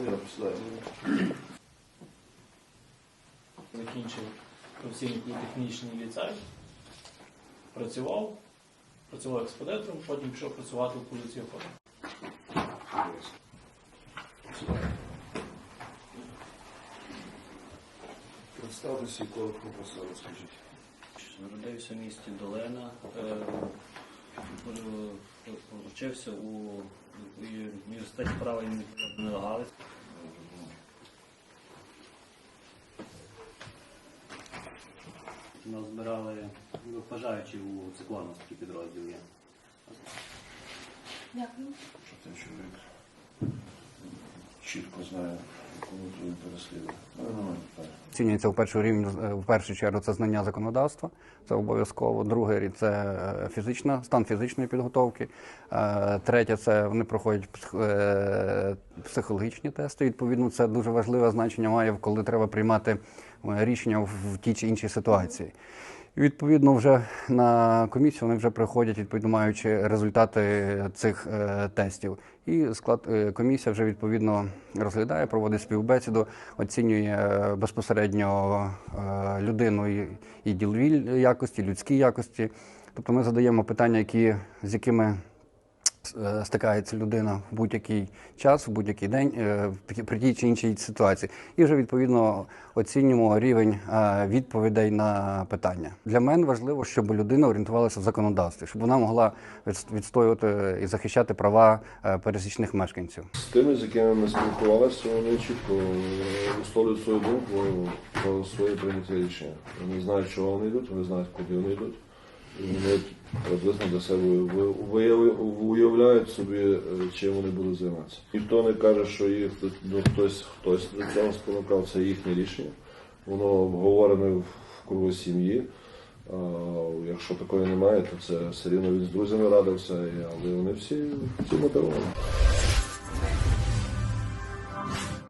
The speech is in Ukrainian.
Валера, посідай. закінчив професійний політехнічний ліцей, працював, працював експедитором, потім пішов працювати в поліцію охорони. Представтеся і коротко про себе розкажіть. Народився в місті Долина, е, вчився у у університеті права імені Галицького. Нас збирали ну, бажаючи у циклону такий підрозділ є. Дякую. Що цей чоловік чітко знає, Оцінюється в першу рівні е, в першу чергу це знання законодавства, це обов'язково. Рід це е, фізична стан фізичної підготовки. Е, Третє це вони проходять психологічні тести. Відповідно, це дуже важливе значення має, коли треба приймати рішення в тій чи іншій ситуації. Відповідно вже на комісію вони вже приходять, відповідно маючи результати цих е, тестів. І склад е, комісія вже відповідно розглядає, проводить співбесіду, оцінює е, безпосередньо людину і, і ділові якості, людські якості. Тобто ми задаємо питання, які, з якими стикається людина в будь-який час, в будь-який день е, при тій чи іншій ситуації, і вже відповідно оцінюємо рівень е, відповідей на питання. Для мене важливо, щоб людина орієнтувалася в законодавстві, щоб вона могла відс- відстоювати і захищати права е, пересічних мешканців. З тими, з якими ми спілкувалися, вони чітко е, висловлюють свою думку про своє прийняття рішення. Вони знають, чого вони йдуть, вони знають, куди вони йдуть вони приблизно для себе уявляють собі, е, чим вони будуть займатися. Ніхто не каже, що їх ну, хтось хтось до цього спонукав, це їхнє рішення. Воно обговорене в кругу сім'ї. Якщо такої немає, то це все рівно він з друзями радився, але вони всі, всі мотивовані.